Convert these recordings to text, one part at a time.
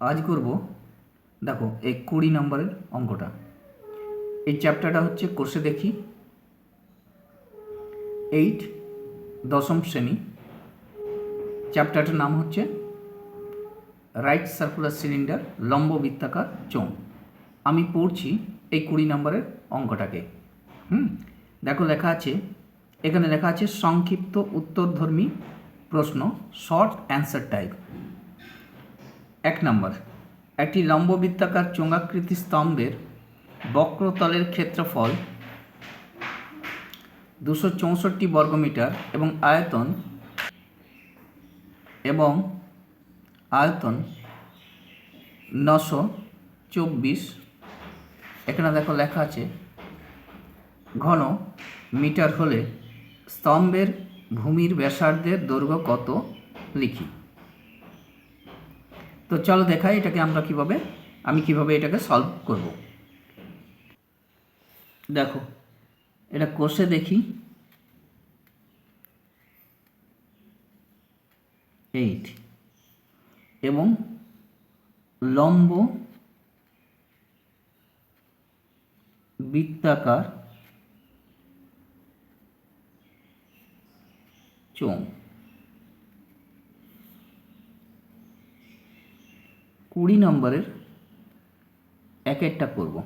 আজ করব, দেখো, এই কুড়ি নম্বরের অঙ্কটা। এই চ্যাপ্টারটা হচ্ছে কোর্সে দেখি। এইট, দশম শ্রেণি। চ্যাপ্টারটার নাম হচ্ছে রাইট সার্কুলার সিলিন্ডার লম্ব বৃত্তাকার চোঙ। আমি পড়ছি এই কুড়ি নম্বরের অঙ্কটাকে। হুম, দেখো লেখা আছে, এখানে লেখা আছে সংক্ষিপ্ত উত্তরধর্মী প্রশ্ন, শর্ট অ্যান্সার টাইপ। এক নম্বর, একটি লম্ব বৃত্তাকার চোঙাকৃতি স্তম্ভের বক্রতলের ক্ষেত্রফল দুশো চৌষট্টি বর্গমিটার এবং আয়তন এবং আয়তন নশো চব্বিশ। এখানে দেখো লেখা আছে, ঘন মিটার হলে স্তম্ভের ভূমির ব্যাসার্ধের দৈর্ঘ্য কত লিখি? তো চলো দেখাই এটাকে আমরা কীভাবে, আমি কীভাবে এটাকে সলভ করব। দেখো, এটা কোষে দেখি। এইট। এবং লম্ব বৃত্তাকার চোঙ। কুড়ি নম্বরের এক একটা করব।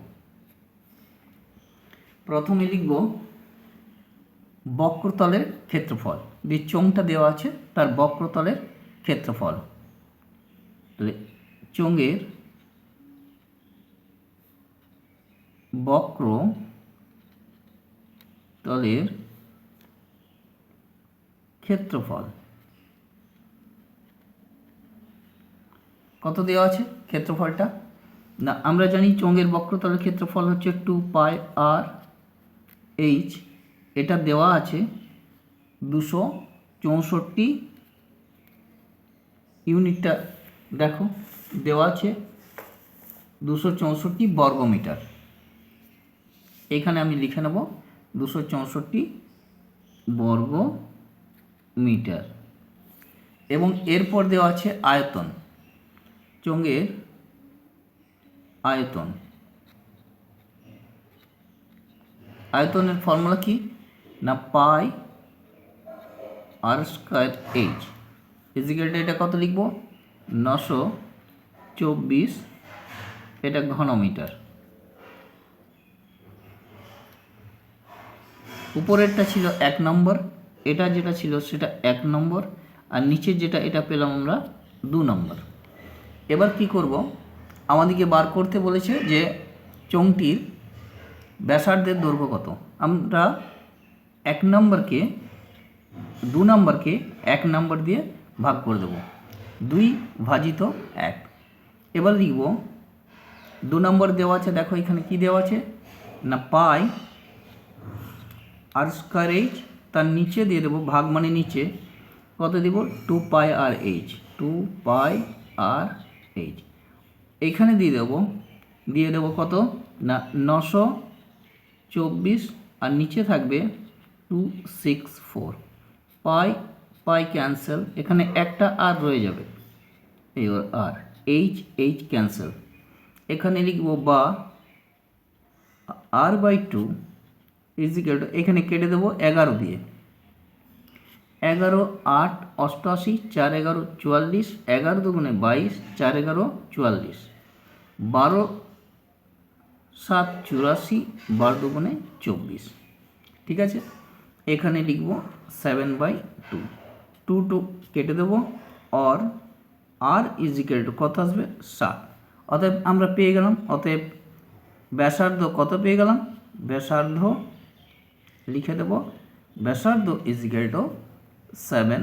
প্রথমে লিখব, বক্রতলের ক্ষেত্রফল। যে চোঙটা দেওয়া আছে, তার বক্রতলের ক্ষেত্রফল। তাহলে চোঙের বক্র তলের ক্ষেত্রফল। কত দেওয়া আছে ক্ষেত্রফলটা? না, আমরা জানি চোঙের বক্রতলের ক্ষেত্রফল হচ্ছে টু পাই আর এইচ। এটা দেওয়া আছে দুশো চৌষট্টি ইউনিটটা, দেখো, দেওয়া আছে দুশো চৌষট্টি বর্গমিটার। এখানে আমি লিখে নেব দুশো চৌষট্টি বর্গ মিটার এবং এরপর দেওয়া আছে আয়তন। চোঙের আয়তন। আয়তনের ফর্মুলা কি? না পাই আর স্কোয়ার এইচ। ফিজিক্যালটা এটা কত লিখব? নশো চব্বিশ এটা ঘনমিটার উপরেরটা ছিল এক নম্বর, এটা যেটা ছিল সেটা এক নম্বর, আর নিচের যেটা, এটা পেলাম আমরা দু নম্বর। এবার কি করব? আমাদেরকে বার করতে বলেছে যে চোঙটির ব্যাসার্ধের দৈর্ঘ্য কত? আমরা এক নম্বরকে, দু নম্বরকে এক নম্বর দিয়ে ভাগ করে দেব। দুই ভাজিত এক। এবার লিখব, দু নম্বর দেওয়া আছে, দেখো এখানে কি দেওয়া আছে? না, পাই আর স্কোয়ার এইচ, তার নিচে দিয়ে দেবো, ভাগ মানে নিচে। কত দেব? Two pi r h. Two pi r h এইখানে দিয়ে দেবো দিয়ে দেবো কত? না, নশো চব্বিশ, আর নিচে থাকবে two six four. Pi pi cancel. এখানে একটা আর রয়ে যাবে। এই আর, এইচ এইচ ক্যান্সেল। এখানে লিখব বা, আর বাই টু ইজিক্যাল এখানে কেটে দেবো এগারো দিয়ে। এগারো, আট অষ্টআশি চার, এগারো, চুয়াল্লিশ, এগারো দুগুণে বাইশ, চার, এগারো, চুয়াল্লিশ। বারো, সাত, চুরাশি, বারো দুগুণে চব্বিশ। ঠিক আছে? এখানে লিখব seven by two two two কেটে দেবো অর আর ইজিক্যাল টু কত আসবে? সাত। অতএব আমরা পেয়ে গেলাম, অতএব ব্যাসার্ধ কত পেয়ে গেলাম? ব্যাসার্ধ লিখে দেব, ব্যাসার্ধ ইজিক্যাল টু সেভেন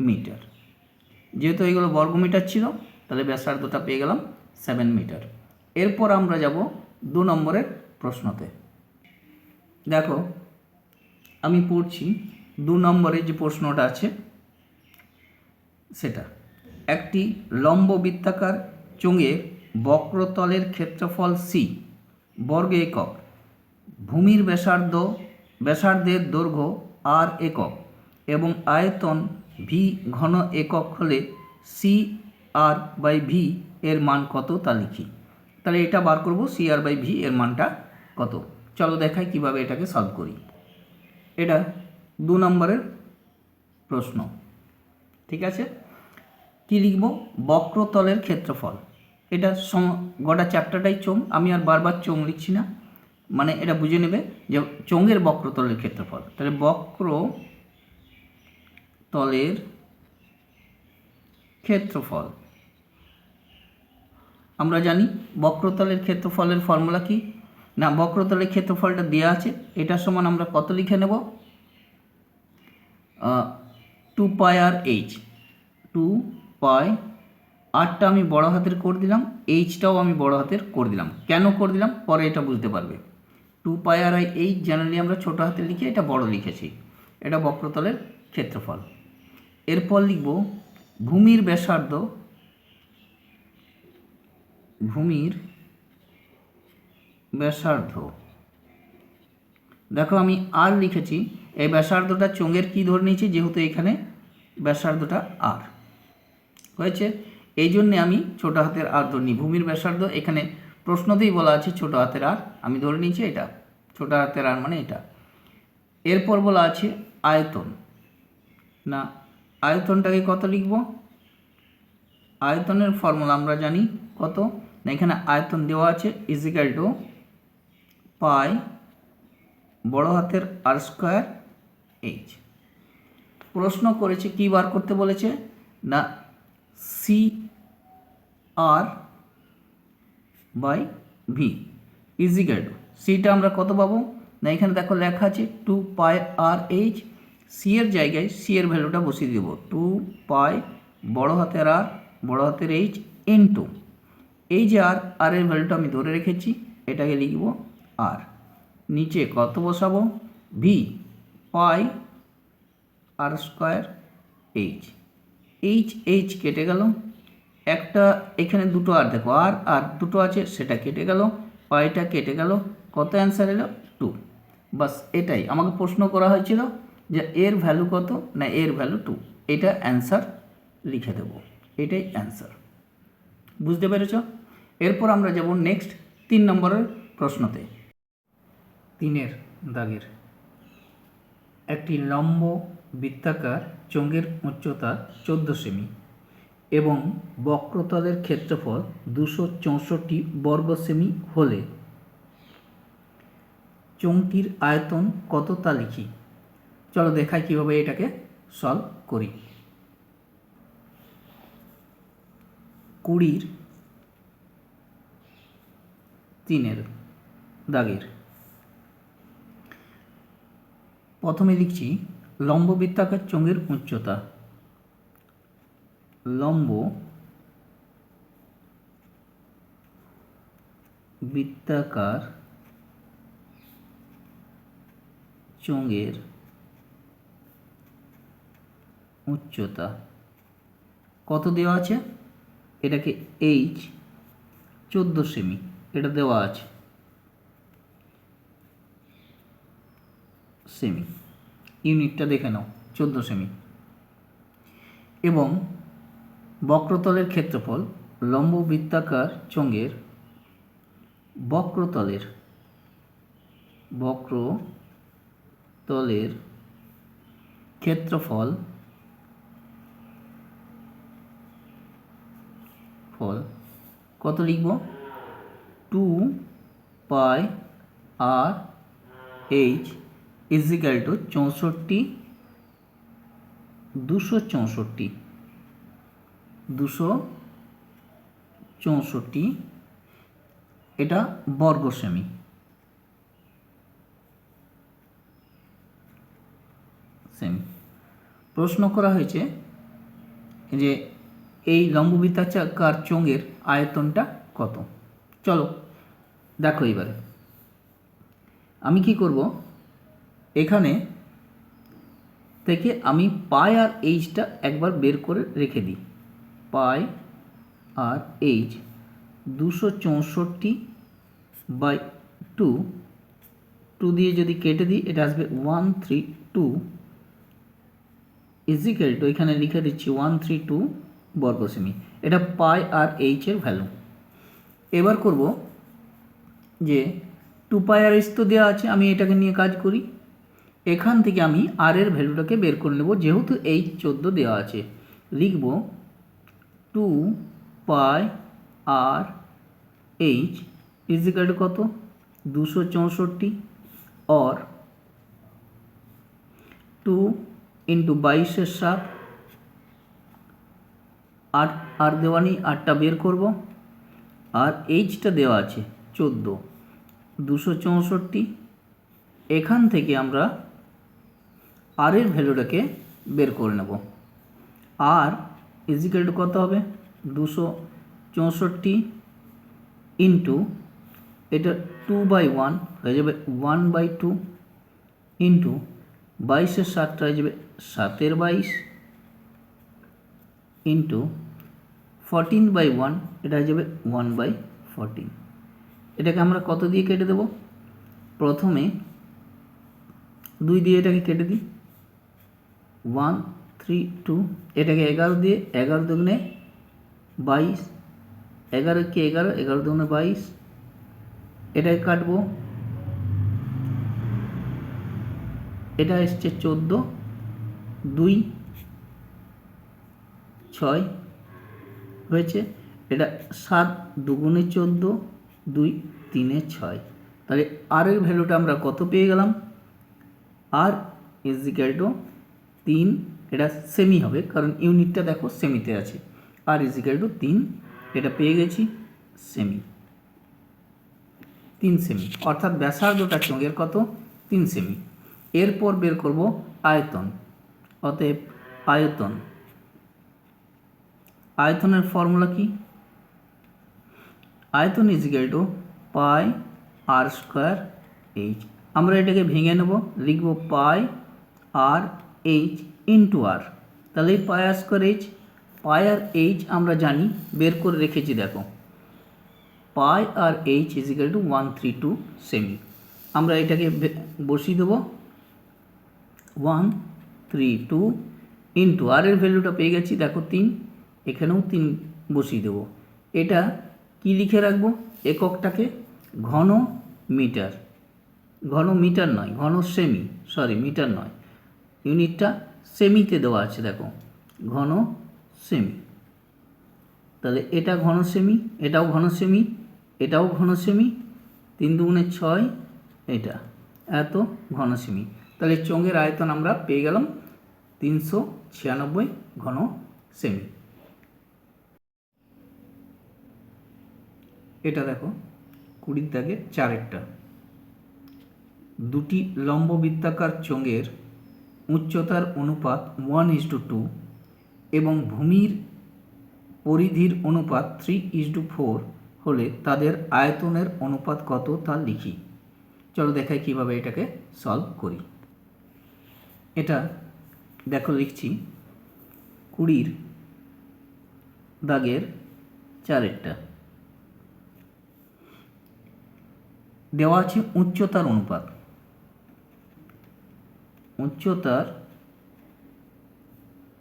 মিটার যেহেতু এগুলো বর্গমিটার ছিল, তাহলে ব্যাসার্ধটা পেয়ে গেলাম সেভেন মিটার এরপর আমরা যাব দু নম্বরের প্রশ্নতে। দেখো, আমি পড়ছি দু নম্বরে যে প্রশ্নটা আছে, সেটা। একটি লম্ব বৃত্তাকার চোঙের বক্রতলের ক্ষেত্রফল সি বর্গ একক। ভূমির ব্যাসার্ধ, ব্যাসার্ধের দৈর্ঘ্য আর একক। এবং আয়তন ভি ঘন একক হলে সি আর বাই ভি এর মান কত তা লিখি। তাহলে এটা বার করব সি আর বাই ভি এর মানটা কত? চলো দেখাই কীভাবে এটাকে সলভ করি। এটা দু নম্বরের প্রশ্ন। ঠিক আছে? কি লিখব? বক্রতলের ক্ষেত্রফল। এটা সম, গোটা চ্যাপ্টারটাই চোং আমি আর বারবার চোং লিখছি না। মানে এটা বুঝে নেবে যে চোঙের বক্রতলের ক্ষেত্রফল। তাহলে বক্র তলের ক্ষেত্রফল। আমরা জানি বক্রতলের ক্ষেত্রফলের ফর্মুলা কি? না, বক্রতলের ক্ষেত্রফলটা দেওয়া আছে এটার সমান আমরা কত লিখে নেব? Two pi r h two pi আরটা আমি বড় হাতের করে দিলাম এইচটাও আমি বড় হাতের করে দিলাম। কেন করে দিলাম? পরে এটা বুঝতে পারবে। Two pi r h generally আমরা ছোটো হাতে লিখে এটা বড় লিখেছি। এটা বক্রতলের ক্ষেত্রফল। এরপর লিখব ভূমির ব্যাসার্ধ ভূমির ব্যাসার্ধ। দেখো আমি আর লিখেছি, এই ব্যাসার্ধটা চোঙের কি ধরে নিয়েছি, যেহেতু এখানে ব্যাসার্ধটা আর। হয়েছে? এই জন্যে আমি ছোটো হাতের আর ধরে নিই ভূমির ব্যাসার্ধ, এখানে প্রশ্নতেই বলা আছে ছোটো হাতের আর, আমি ধরে নিয়েছি এটা। ছোটো হাতের আর মানে এটা। এরপর বলা আছে আয়তন, না আয়তনটাকে কত লিখব? আয়তনের ফর্মুলা আমরা জানি কত? না, এখানে আয়তন দেওয়া আছে ইজিক্যাল টু পাই বড় হাতের আর স্কোয়ার এইচ প্রশ্ন করেছে, কী বার করতে বলেছে? না c r by v equal to সিটা আমরা কত পাবো? না, এখানে দেখো লেখা আছে two pi r h c এর জায়গায় সি এর ভ্যালুটা বসিয়ে দেবো। টু পাই বড় হাতের আর বড় হাতের এইচ এন টু এই যে আর আর এর ভ্যালুটা আমি ধরে রেখেছি, এটাকে লিখব আর নিচে কত বসাবো? V pi r square h h h কেটে গেল। একটা, এখানে দুটো আর দেখো। আর আর দুটো আছে, সেটা কেটে গেল। পাইটা কেটে গেল। কত অ্যান্সার এলো? টু বাস, এটাই। আমাকে প্রশ্ন করা হয়েছিল যে এর ভ্যালু কত না এর ভ্যালু টু এটা অ্যান্সার লিখে দেব। এটাই অ্যান্সার বুঝতে পেরেছ? এরপর আমরা যাব নেক্সট তিন নম্বরের প্রশ্নতে। তিনের দাগের। একটি লম্ব বৃত্তাকার চোঙের উচ্চতা চোদ্দ সেমি এবং বক্রতলের ক্ষেত্রফল দুশো চৌষট্টি বর্গ সেমি হলে চোঙটির আয়তন কত তা লিখি। চলো দেখাই কীভাবে এটাকে সলভ করি। কুড়ির তিনের দাগের। প্রথমে লিখছি, লম্ব বৃত্তাকার চোঙের উচ্চতা। লম্ব বৃত্তাকার চোঙের উচ্চতা। কত দেওয়া আছে? এটাকে এইচ চোদ্দ সেমি, এটা দেওয়া আছে। সেমি। ইউনিটটা দেখে নাও, চোদ্দ সেমি। এবং বক্রতলের ক্ষেত্রফল লম্ব বৃত্তাকার চোঙের বক্রতলের বক্রতলের ক্ষেত্রফল ফল। কত লিখব? Two pi r h equal to চৌষট্টি, দুশো চৌষট্টি দুশো চৌষট্টি। এটা বর্গ সেমি সেমি প্রশ্ন করা হয়েছে যে এই লম্ববৃত্তাকার চোঙের আয়তনটা কত? চলো, দেখো এবারে আমি কি করব? এখানে থেকে আমি পাই আর এইচটা একবার বের করে রেখে দিই। পাই আর এইচ দুশো চৌষট্টি বাই টু টু দিয়ে যদি কেটে দিই, এটা আসবে one three two equal to, এখানে লিখে দিচ্ছি ওয়ান থ্রি টু বর্গ সেমি এটা পাই আর এইচ এর ভ্যালু এবার করব যে টু পাই আর এইচ তো দেওয়া আছে, আমি এটাকে নিয়ে কাজ করি। এখান থেকে আমি আর এর ভ্যালুটাকে বের করে নেব, যেহেতু এইচ চোদ্দ দেওয়া আছে। লিখব two pi r h equal কত? দুশো চৌষট্টি। অর টু ইন্টু বাইশের সাত। আট আর দেওয়া নেই, আটটা বের করব। আর এইচটা দেওয়া আছে, চোদ্দ। দুশো চৌষট্টি। এখান থেকে আমরা আর এর ভ্যালুটাকে বের করে নেব। আর ইজিক্যাল কত হবে? দুশো চৌষট্টি ইন্টু এটা টু বাই ওয়ান হয়ে যাবে ওয়ান বাই টু ইন্টু বাইশের সাতটা হয়ে যাবে সাতের বাইশ ইন্টু ফরটিন বাই ওয়ান এটা হয়ে যাবে ওয়ান বাই ফরটিন এটাকে আমরা কত দিয়ে কেটে দেব? প্রথমে দুই দিয়ে এটাকে কেটে দিই। ওয়ান থ্রি টু এটাকে এগারো দিয়ে, এগারো দুগুণে বাইশ, এগারো কি এগারো এগারো দুগুণে বাইশ, এটাকে কাটবো। এটা এসছে চোদ্দ, দুই, ছয় হয়েছে। এটা সাত দুগুণে চোদ্দ, দুই তিনে ছয়। তাহলে আর এর ভ্যালুটা আমরা কত পেয়ে গেলাম? আর ইজিক্যাল টু তিন, এটা সেমি হবে, কারণ ইউনিটটা দেখো সেমিতে আছে। আর ইজিক্যাল টু তিন, এটা পেয়ে গেছি সেমি তিন সেমি অর্থাৎ ব্যাসার্ধটা চোঙের কত? তিন সেমি এরপর বের করব আয়তন। অতএব আয়তন আয়তনের ফর্মুলা কি? আয়তন equal to pi r square h আমরা এটাকে ভেঙে নেব, লিখব পাই আর এইচ ইন্টু আর তাহলে এই pi r square h pi r h আমরা জানি, বের করে রেখেছি দেখো। Pi r h is equal to one three two semi আমরা এটাকে বসিয়ে দেবো। One three two into r এর ভ্যালুটা পেয়ে গেছি, দেখো তিন। এখানেও তিন বসিয়ে দেবো। এটা কি লিখে রাখব? এককটাকে ঘন মিটার ঘন মিটার নয় ঘন সেমি সরি মিটার নয়। ইউনিটটা সেমিতে দেওয়া আছে, দেখো ঘন সেমি তাহলে এটা ঘন সেমি এটাও ঘন সেমি এটাও ঘন সেমি তিন দুগুণে ছয়, এটা, এত ঘন সেমি তাহলে চোঙের আয়তন আমরা পেয়ে গেলাম তিনশো ছিয়ানব্বই ঘন সেমি এটা দেখো, কুড়ির দাগের চারেরটা। দুটি লম্ব বৃত্তাকার চোঙের উচ্চতার অনুপাত ওয়ান ইস টু টু এবং ভূমির পরিধির অনুপাত থ্রি ইস টু ফোর হলে তাদের আয়তনের অনুপাত কত তা লিখি। চলো দেখাই কীভাবে এটাকে সলভ করি। এটা দেখো লিখছি, কুড়ির দাগের চারেরটা। দেওয়া আছে উচ্চতার অনুপাত। উচ্চতার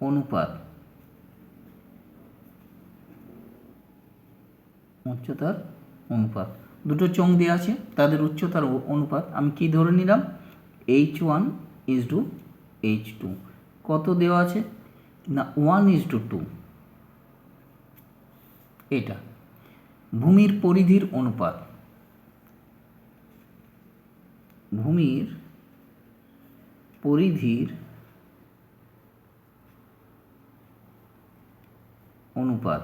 অনুপাত। উচ্চতার অনুপাত। দুটো চোঙ দেওয়া আছে, তাদের উচ্চতার অনুপাত। আমি কি ধরে নিলাম? H one is to h two কত দেওয়া আছে? না ওয়ান ইজ টু টু এটা। ভূমির পরিধির অনুপাত। ভূমির পরিধির অনুপাত।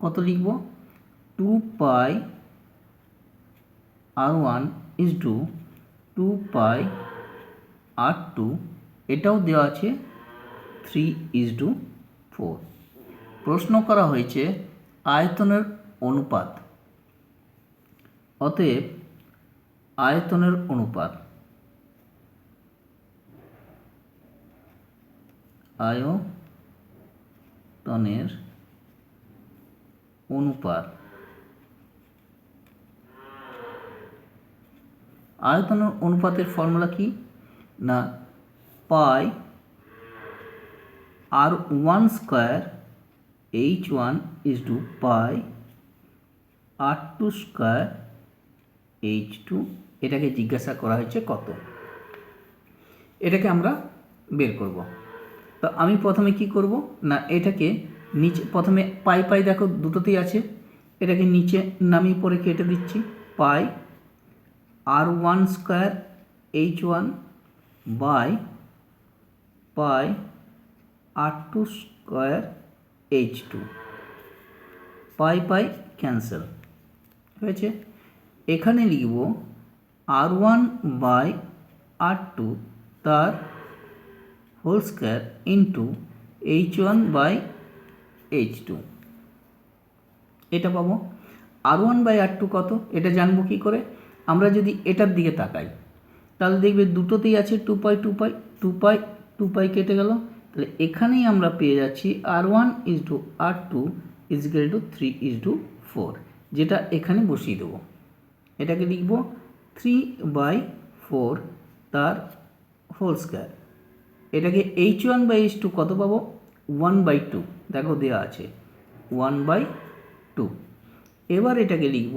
কত লিখব? Two pi r one is to two pi r two এটাও দেওয়া আছে থ্রি ইজ টু ফোর প্রশ্ন করা হয়েছে আয়তনের অনুপাত। অতএব আয়তনের অনুপাত আয়তনের অনুপাত আয়তনের অনুপাতের ফর্মুলা কি? না, pi r one square h one is to pi r two square h two এটাকে জিজ্ঞাসা করা হয়েছে কত? এটাকে আমরা বের করব। তো আমি প্রথমে কি করব? না, এটাকে নিচে, প্রথমে পাই পাই দেখো দুটোতেই আছে। এটাকে নিচে নামিয়ে পরে কেটে দিচ্ছি। Pi r one square h one by pi r two square h two pi pi cancel হয়েছে? এখানে লিখব r one by r two তার whole square into h one by h two এটা পাবো। R one by r two কত? এটা জানব কী করে? আমরা যদি এটার দিকে তাকাই, তাহলে দেখবে দুটোতেই আছে two pi two pi two pi two pi কেটে গেল। তাহলে এখানেই আমরা পেয়ে যাচ্ছি r one is to r two is equal to three is to four যেটা এখানে বসিয়ে দেবো। এটাকে লিখব থ্রি বাই ফোর তার হোল স্কোয়ার এটাকে h one by h two কত পাবো? ওয়ান বাই টু দেখো দেওয়া আছে। ওয়ান বাই টু এবার এটাকে লিখব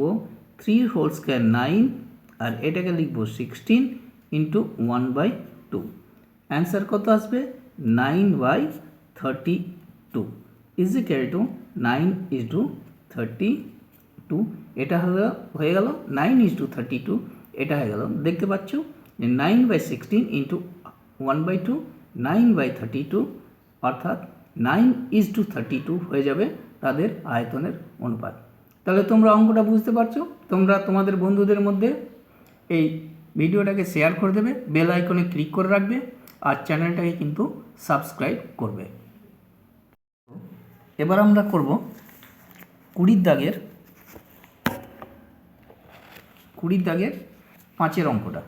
থ্রি হোল স্কোয়ার নাইন আর এটাকে লিখব sixteen into one by two answer কত আসবে? Nine by thirty two is to nine is to thirty two এটা হলো, হয়ে গেল nine is to thirty two এটা হয়ে গেল। দেখতে পাচ্ছ যে nine by sixteen into one by two nine by thirty two অর্থাৎ nine is to thirty two হয়ে যাবে তাদের আয়তনের অনুপাত। তাহলে তোমরা অঙ্কটা বুঝতে পারছ? তোমরা তোমাদের বন্ধুদের মধ্যে এই ভিডিওটাকে শেয়ার করে দেবে বেল আইকনে ক্লিক করে রাখবে, আর চ্যানেলটাকে কিন্তু সাবস্ক্রাইব করবে। এবার আমরা করব কুড়ির দাগের কুড়ির দাগের পাঁচের অঙ্কটা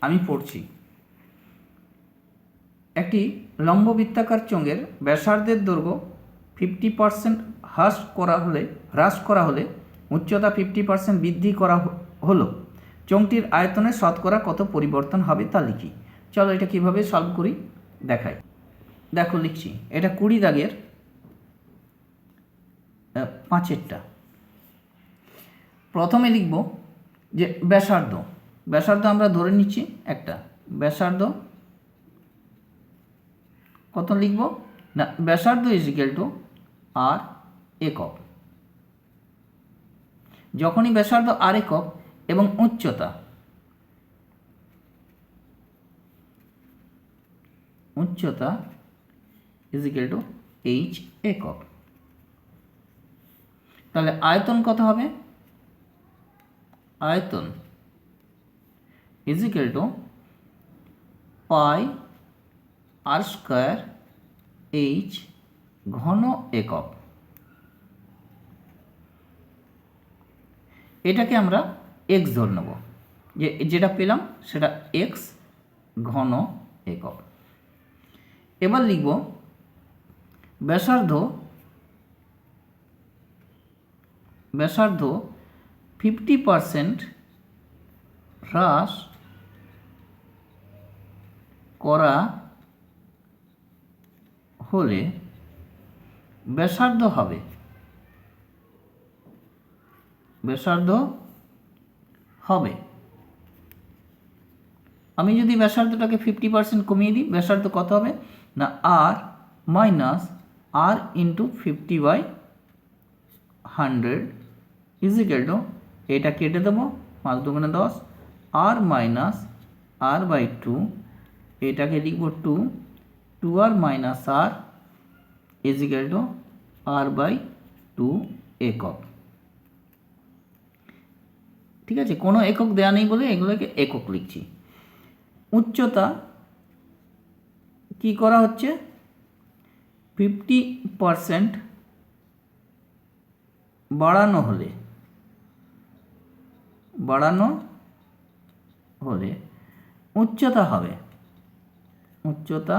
আমি পড়ছি। একটি লম্ব বৃত্তাকার চোঙের ব্যাসার্ধের দৈর্ঘ্য ফিফটি পার্সেন্ট হ্রাস করা হলে, হ্রাস করা হলে উচ্চতা ফিফটি পার্সেন্ট বৃদ্ধি করা হলো। চোঙটির আয়তনে শতকরা কত পরিবর্তন হবে তা লিখি। চলো এটা কীভাবে সলভ করি? দেখাই। দেখো, লিখছি। এটা কুড়ি দাগের পাঁচেরটা। প্রথমে লিখব যে ব্যাসার্ধ ব্যাসার্ধ আমরা ধরে নিচ্ছি একটা, ব্যাসার্ধ কত লিখব? না, ব্যাসার্ধ ইজ ইকাল টু আর একক। যখনই ব্যাসার্ধ আর একক এবং উচ্চতা উচ্চতা ইজ ইকাল টু এইচ একক। তাহলে আয়তন কত হবে? আয়তন is equal to pi r square h ঘন একক। এটাকে আমরা এক্স ধরে নেব। যে, যেটা পেলাম, সেটা এক্স ঘন একক। এবার লিখব, ব্যাসার্ধ ব্যাসার্ধ ফিফটি পারসেন্ট হ্রাস করা হলে ব্যাসার্ধ হবে। ব্যাসার্ধ হবে। আমি যদি ব্যাসার্ধটাকে ফিফটি পার্সেন্ট কমিয়ে দিই, ব্যাসার্ধ কত হবে? না r minus r into fifty by hundred equal to এটা কেটে দেবো, পাঁচ দুগুণে দশ r minus r by two এটাকে লিখব two two r minus r equal to r by two একক। ঠিক আছে? কোনো একক দেয়া নেই বলে এগুলোকে একক লিখছি। উচ্চতা কি করা হচ্ছে? ফিফটি পারসেন্ট বাড়ানো হলে বাড়ানো হলে উচ্চতা হবে। উচ্চতা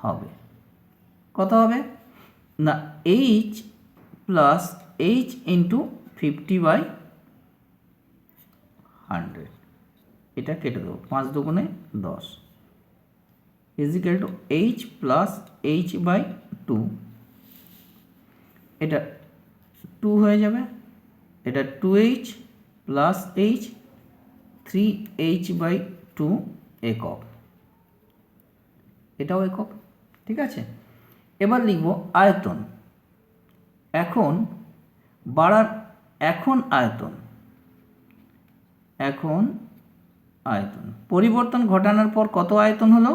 হবে। কত হবে? না h plus h into fifty by hundred এটা কেটে দেবো, পাঁচ দুগুণে দশ। Equal to h plus h by two এটা টু হয়ে যাবে। এটা two h plus h three h by two একক। এটাও একক, ঠিক আছে? এবার লিখব আয়তন। এখন বাড়ার, এখন আয়তন। এখন আয়তন। পরিবর্তন ঘটানোর পর কত আয়তন হলো?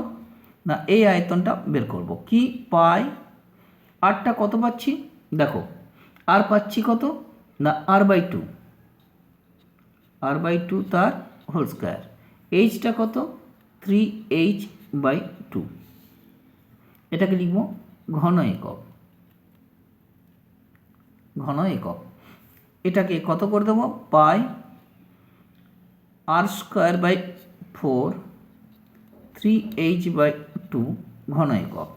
না, এই আয়তনটা বের করব। কি পাই? আরটা কত পাচ্ছি? দেখো, আর পাচ্ছি কত? না, r by two r by two তার হোল স্কোয়ার এইচটা কত? থ্রি এইচ বাই টু এটাকে লিখব ঘন একক। ঘন একক। এটাকে কত করে দেবো? Pi r square by four three h by two ঘন একক।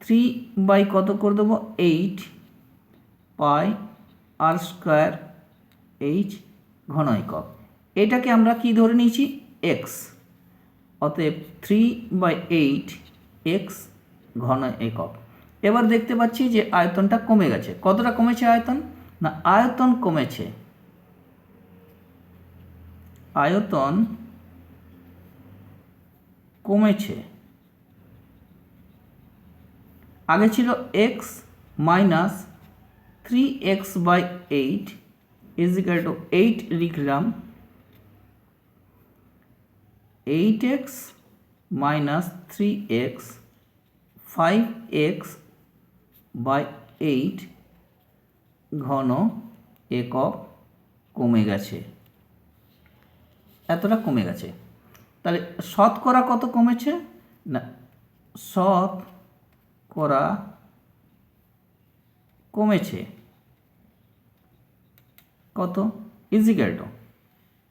থ্রি বাই কত করে দেবো? Eight pi r square h ঘন একক এটাকে আমরা কি ধরে নিয়েছি? এক্স অতএব থ্রি বাই এইট এক্স ঘন একক। এবার দেখতে পাচ্ছি যে আয়তনটা কমে গেছে। কতটা কমেছে আয়তন? না, আয়তন কমেছে। আয়তন কমেছে। আগে ছিল x minus three x by eight equal to eight লিখলাম eight x minus three x five x by eight ঘন একক কমে গেছে। এতটা কমে গেছে। তাহলে শতকরা কত কমেছে? না শত করা কমেছে। কত? ইজিক্যাল টু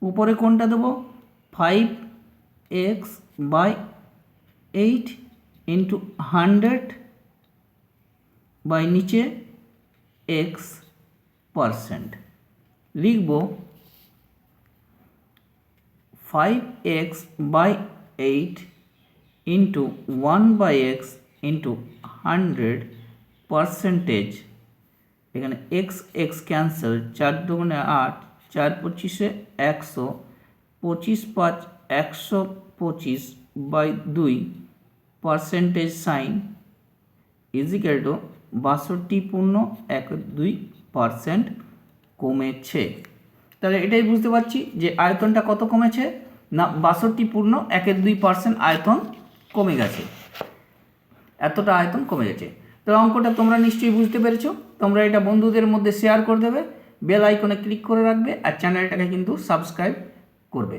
উপরে কোনটা দেবো? Five X by eight into hundred by নিচে এক্স পারসেন্ট লিখব five X by eight into one by X into hundred percentage এখানে এক্স এক্স ক্যান্সেল চার দুগুণে আট, চার পঁচিশে একশো, পঁচিশ পাঁচ একশো পঁচিশ বাই দুই পার্সেন্টেজ সাইন ইজিক্যাল টু বাষট্টি পূর্ণ এক দুই পার্সেন্ট কমেছে। তাহলে এটাই বুঝতে পারছি যে আয়তনটা কত কমেছে? না, বাষট্টি পূর্ণ একের দুই পার্সেন্ট আয়তন কমে গেছে। এতটা আয়তন কমে গেছে। তো অঙ্কটা তোমরা নিশ্চয়ই বুঝতে পেরেছ। তোমরা এটা বন্ধুদের মধ্যে শেয়ার করে দেবে বেল আইকনে ক্লিক করে রাখবে আর চ্যানেলটাকে কিন্তু সাবস্ক্রাইব করবে।